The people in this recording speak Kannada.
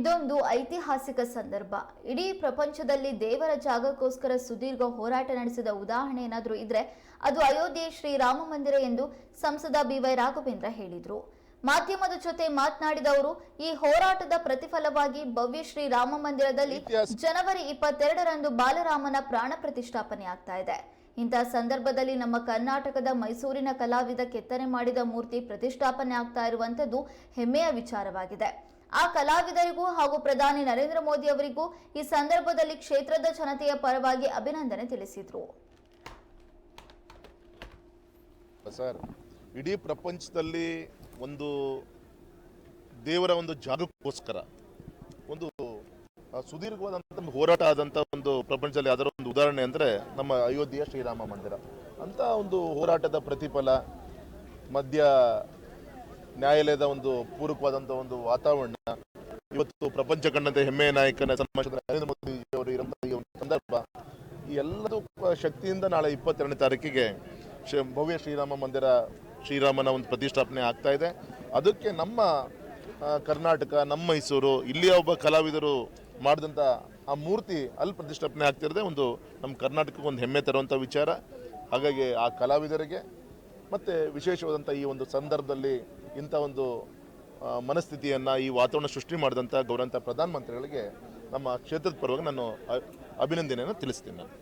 ಇದೊಂದು ಐತಿಹಾಸಿಕ ಸಂದರ್ಭ. ಇಡೀ ಪ್ರಪಂಚದಲ್ಲಿ ದೇವರ ಜಾಗಕ್ಕೋಸ್ಕರ ಸುದೀರ್ಘ ಹೋರಾಟ ನಡೆಸಿದ ಉದಾಹರಣೆ ಏನಾದರೂ ಇದ್ರೆ ಅದು ಅಯೋಧ್ಯೆ ಶ್ರೀರಾಮ ಮಂದಿರ ಎಂದು ಸಂಸದ ಬಿವೈ ರಾಘವೇಂದ್ರ ಹೇಳಿದರು. ಮಾಧ್ಯಮದ ಜೊತೆ ಮಾತನಾಡಿದ ಅವರು ಈ ಹೋರಾಟದ ಪ್ರತಿಫಲವಾಗಿ ಭವ್ಯ ಶ್ರೀರಾಮ ಮಂದಿರದಲ್ಲಿ ಜನವರಿ ಇಪ್ಪತ್ತೆರಡರಂದು ಬಾಲರಾಮನ ಪ್ರಾಣ ಪ್ರತಿಷ್ಠಾಪನೆ ಆಗ್ತಾ ಇದೆ. ಇಂತಹ ಸಂದರ್ಭದಲ್ಲಿ ನಮ್ಮ ಕರ್ನಾಟಕದ ಮೈಸೂರಿನ ಕಲಾವಿದ ಕೆತ್ತನೆ ಮಾಡಿದ ಮೂರ್ತಿ ಪ್ರತಿಷ್ಠಾಪನೆ ಆಗ್ತಾ ಇರುವಂತದ್ದು ಹೆಮ್ಮೆಯ ವಿಚಾರವಾಗಿದೆ. ಆ ಕಲಾವಿದರಿಗೂ ಹಾಗೂ ಪ್ರಧಾನಿ ನರೇಂದ್ರ ಮೋದಿ ಅವರಿಗೂ ಈ ಸಂದರ್ಭದಲ್ಲಿ ಕ್ಷೇತ್ರದ ಜನತೆಯ ಪರವಾಗಿ ಅಭಿನಂದನೆ ತಿಳಿಸಿದ್ರು. ಸರ್, ಇಡೀ ಪ್ರಪಂಚದಲ್ಲಿ ಒಂದು ದೇವರ ಒಂದು ಜಾಗಕ್ಕೋಸ್ಕರ, ಒಂದು ಸುದೀರ್ಘವಾದಂಥ ಒಂದು ಹೋರಾಟ ಆದಂಥ ಒಂದು ಪ್ರಪಂಚದಲ್ಲಿ ಅದರ ಒಂದು ಉದಾಹರಣೆ ಅಂದರೆ ನಮ್ಮ ಅಯೋಧ್ಯೆಯ ಶ್ರೀರಾಮ ಮಂದಿರ. ಅಂತ ಒಂದು ಹೋರಾಟದ ಪ್ರತಿಫಲ ಮಧ್ಯ ನ್ಯಾಯಾಲಯದ ಒಂದು ಪೂರಕವಾದಂಥ ಒಂದು ವಾತಾವರಣ ಇವತ್ತು ಪ್ರಪಂಚ ಕಂಡಂತೆ ಹೆಮ್ಮೆಯ ನಾಯಕನ ಸನ್ಮಾನ ನರೇಂದ್ರ ಮೋದಿ ಅವರು ಇರುವಂತಹ ಒಂದು ಸಂದರ್ಭ, ಈ ಎಲ್ಲದೂ ಶಕ್ತಿಯಿಂದ ನಾಳೆ ಇಪ್ಪತ್ತೆರಡನೇ ತಾರೀಕಿಗೆ ಭವ್ಯ ಶ್ರೀರಾಮ ಮಂದಿರ ಶ್ರೀರಾಮನ ಒಂದು ಪ್ರತಿಷ್ಠಾಪನೆ ಆಗ್ತಾ ಇದೆ. ಅದಕ್ಕೆ ನಮ್ಮ ಕರ್ನಾಟಕ, ನಮ್ಮ ಮೈಸೂರು, ಇಲ್ಲಿಯ ಒಬ್ಬ ಕಲಾವಿದರು ಮಾಡಿದಂಥ ಆ ಮೂರ್ತಿ ಅಲ್ಲಿ ಪ್ರತಿಷ್ಠಾಪನೆ ಆಗ್ತಿರದೆ ಒಂದು ನಮ್ಮ ಕರ್ನಾಟಕಕ್ಕೆ ಒಂದು ಹೆಮ್ಮೆ ತರುವಂಥ ವಿಚಾರ. ಹಾಗಾಗಿ ಆ ಕಲಾವಿದರಿಗೆ ಮತ್ತು ವಿಶೇಷವಾದಂಥ ಈ ಒಂದು ಸಂದರ್ಭದಲ್ಲಿ ಇಂಥ ಒಂದು ಮನಸ್ಥಿತಿಯನ್ನು ಈ ವಾತಾವರಣ ಸೃಷ್ಟಿ ಮಾಡಿದಂಥ ಗೌರವಂತ ಪ್ರಧಾನಮಂತ್ರಿಗಳಿಗೆ ನಮ್ಮ ಕ್ಷೇತ್ರದ ಪರವಾಗಿ ನಾನು ಅಭಿನಂದನೆಯನ್ನು ತಿಳಿಸ್ತೀನಿ. ನಾನು